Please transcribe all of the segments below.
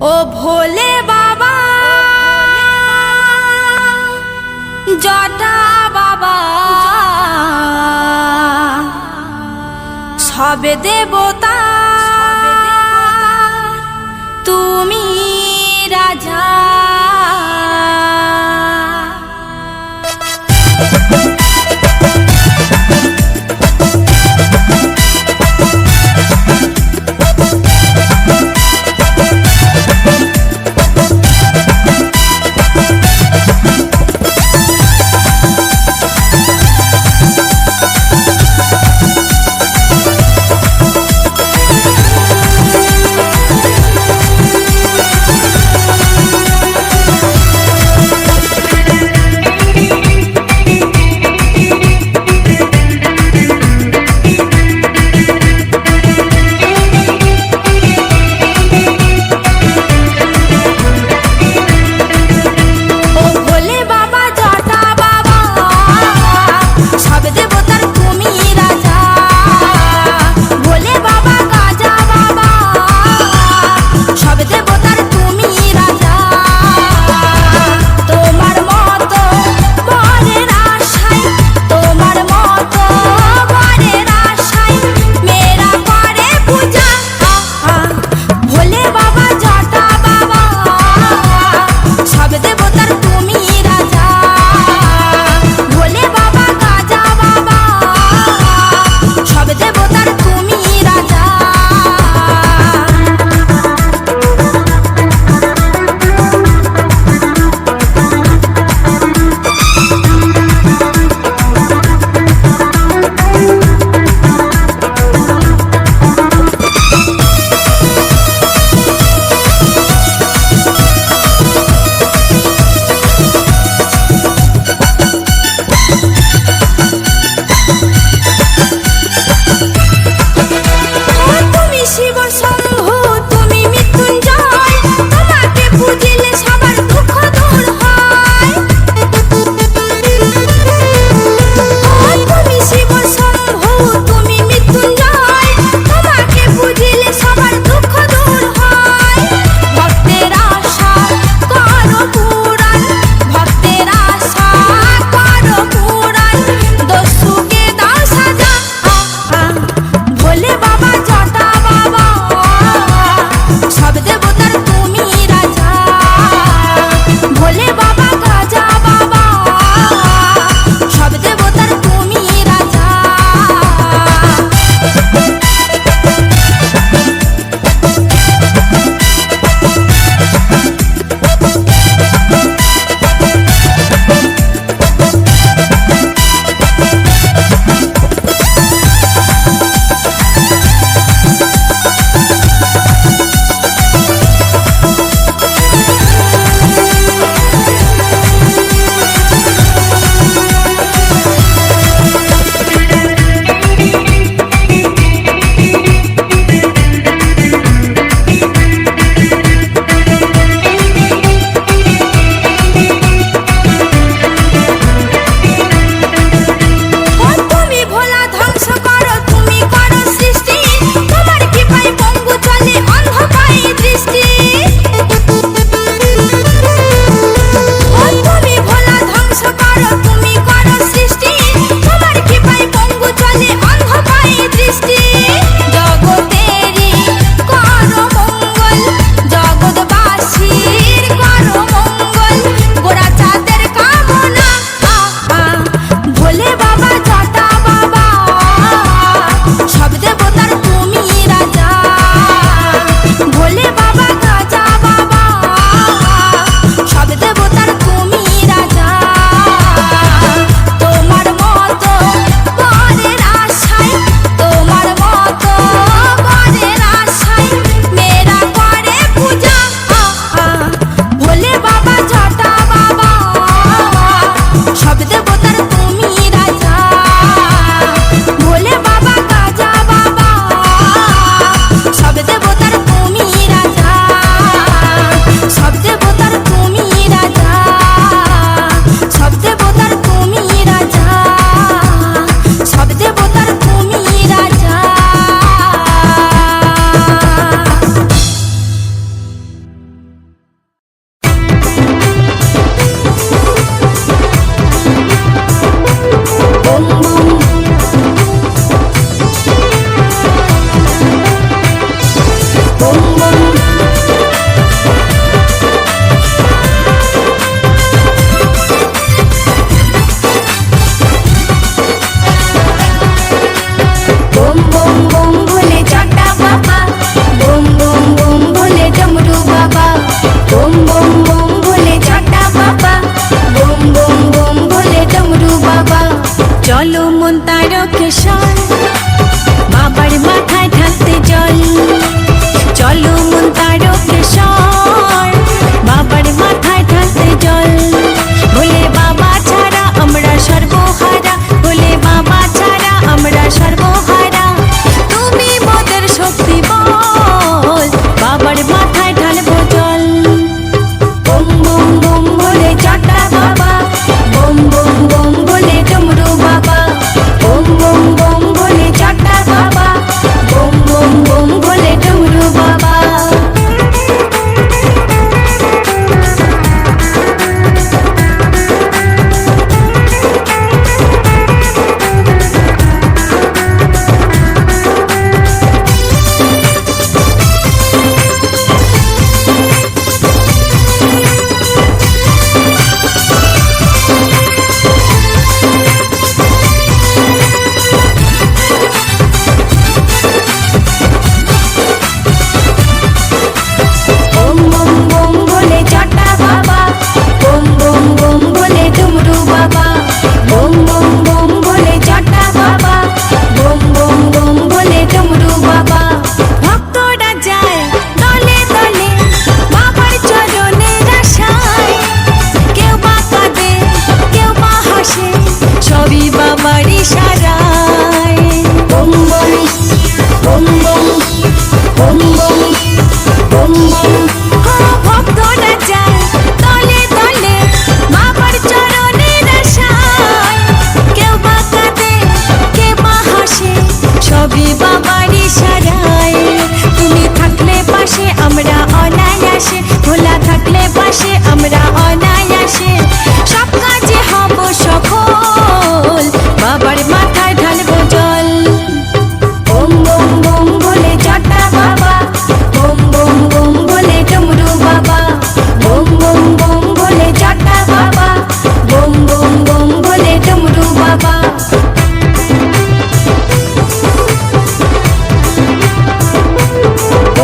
ও ভোলে বাবা জটা বাবা। সবে দেবতা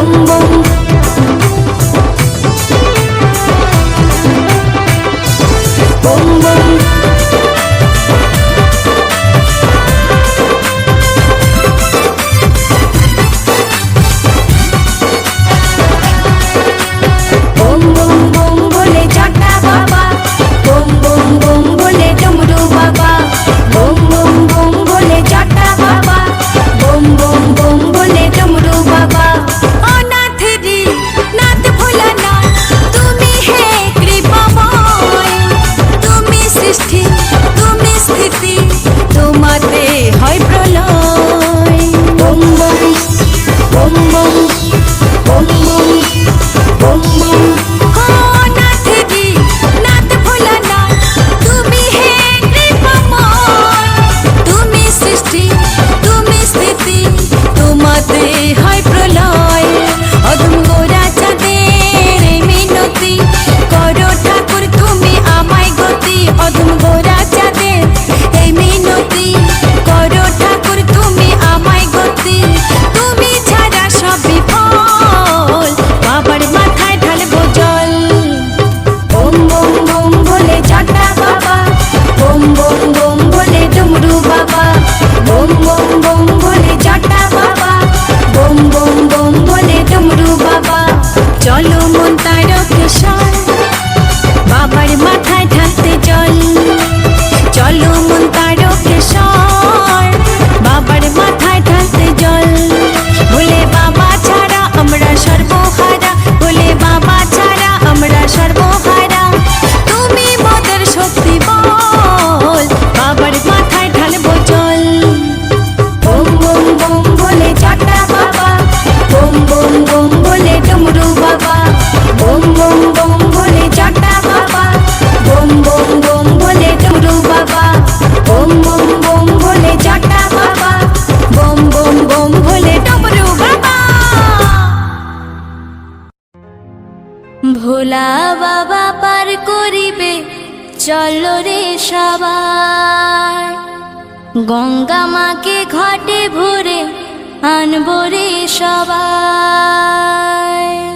bom bom বাবা পার করিবে। চল রে সবাই। গঙ্গা মাকে ঘটে ভরে আনব রে সবাই।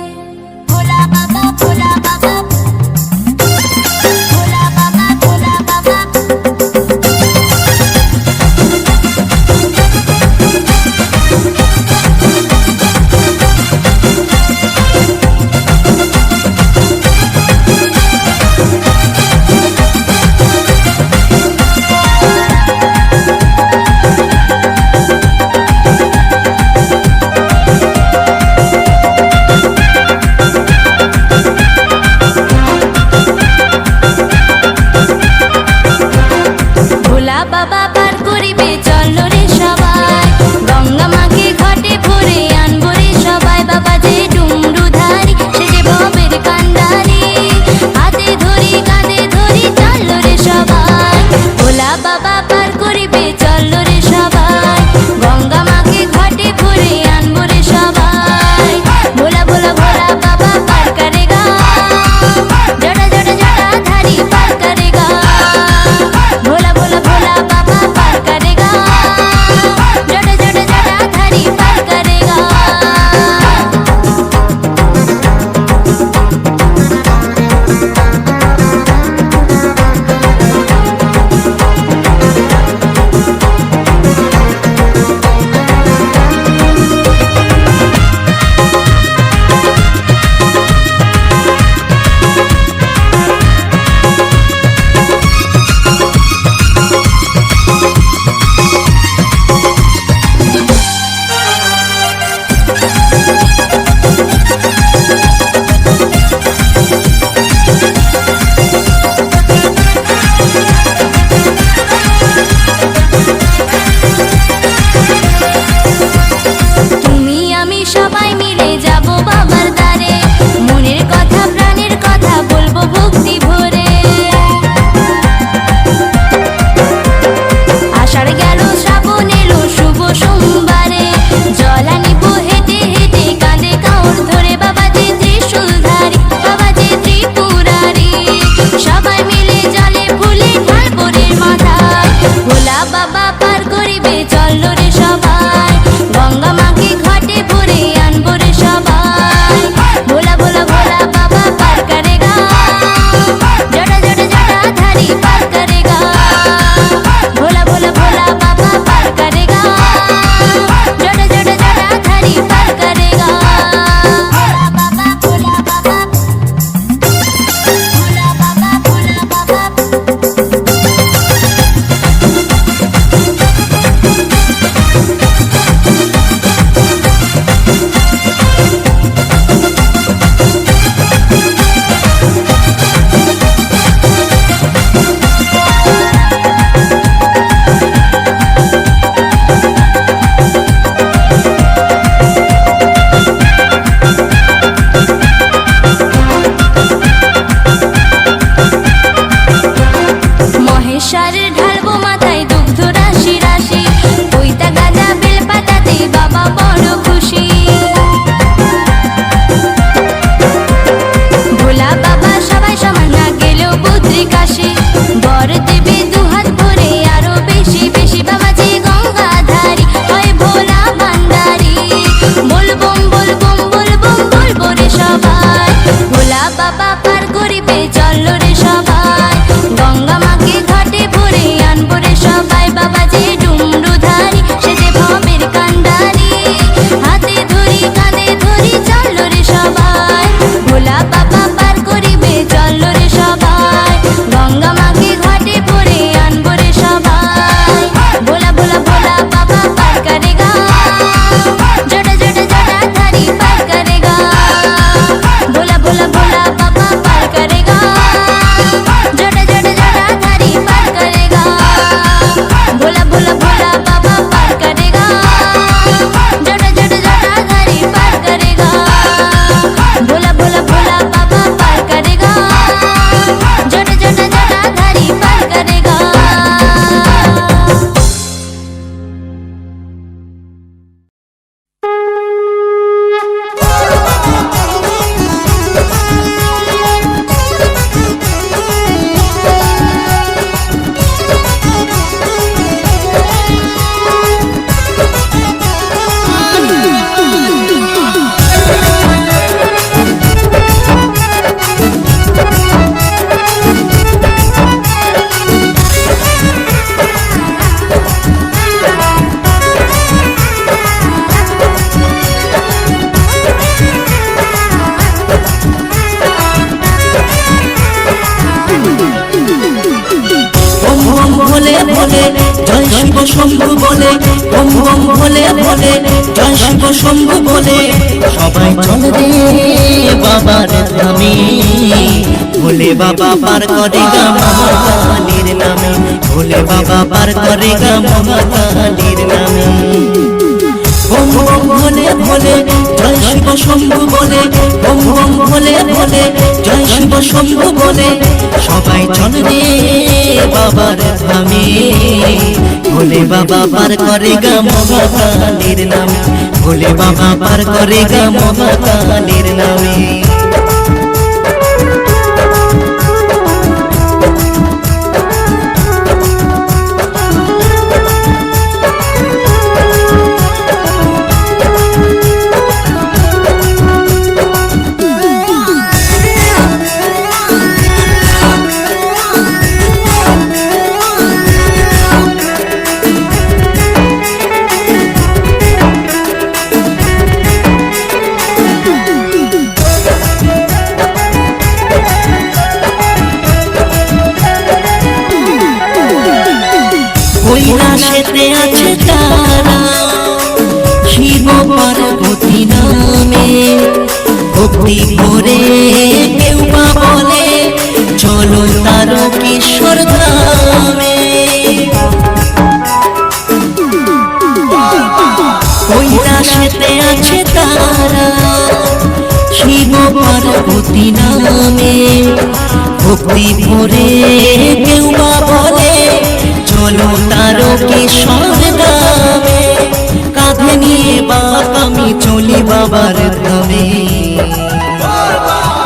বম ভোলে ভোলে জয় শিব শম্ভু বলে, সবাই চলে রে বাবার ধামে। ভোলে বাবা পার করে গা মহাকালীর নামে, ভোলে বাবা পার করে গা মহাকালীর নামে। বম বম ভোলে ভোলে শম্ভু বলে বম বম বলে বলে, জয় শিব শম্ভু বলে, সবাই চল বাবার ধামে। ভোলে বাবা পার করে গা মহাকালীর নামে, ভোলে বাবা পার করে গা মহাকালীর নামে। ভরে কেউ বা বলে, চলো তার কিশোর দামে কাঁধে নিয়ে বাপ, আমি চলি বাবার ধামে।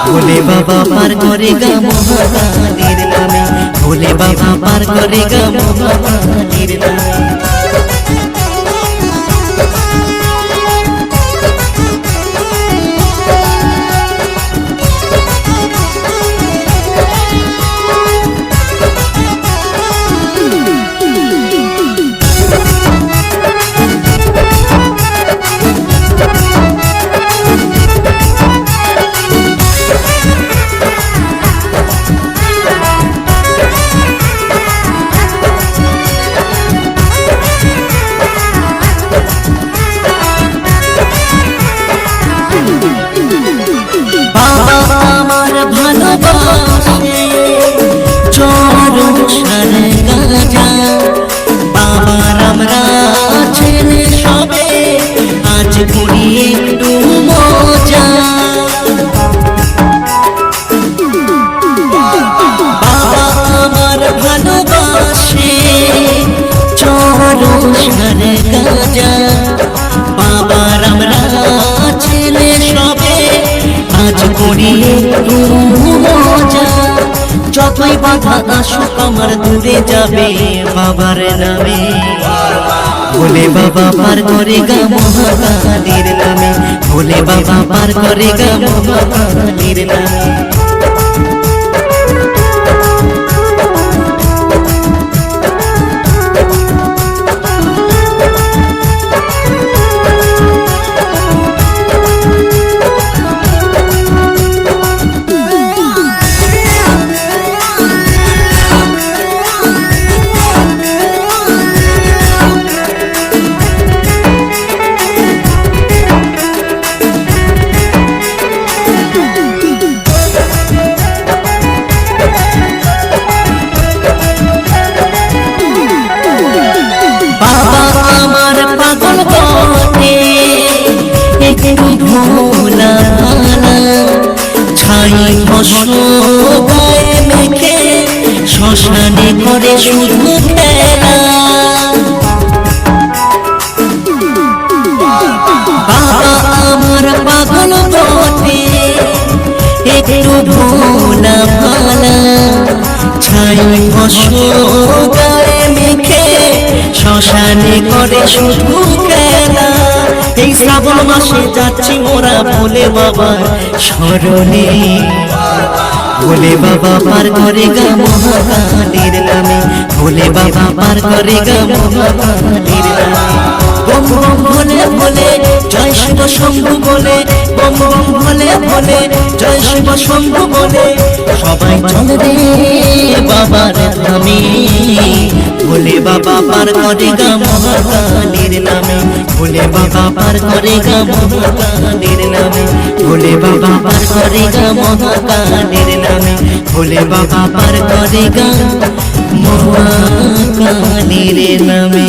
ভোলে বাবা পার করে গা মহাকালীর নামে। ভোলে বাবা পার করে গা মহাকালীর নামে। যাবে বাবার নামে। ভোলে বাবা পার করে গা মহাকালীর নামে। ভোলে বাবা পার করে গা মহাকালীর নামে। শ্মশানে করে শুধু আমার পাগল একটু ভোলা ভালা, ছাই ভস্ম গায়ে মেখে শ্মশানে করে শুধু খেলা এই শ্রাবণ মাসে যাচ্ছি মোরা বলে বাবা স্মরণে। ভোলে বাবা পার করে গা মহাকালীর নামে। ভোলে বাবা পার করে গা মহাকালীর নামে। বম বম ভোলে ভোলে জয় শিব শম্ভু বলে বম বম বলে ভোলে জয় শিব শম্ভু বলে, সবাই চলে রে বাবার নামে ভোলে বাবা পার করে গা মহাকালীর নামে, ভোলে বাবা পার করে গা মহাকালীর নামে, ভোলে বাবা পার করে গা মহাকালীর নামে, ভোলে বাবা পার করে গা মহাকালীর নামে।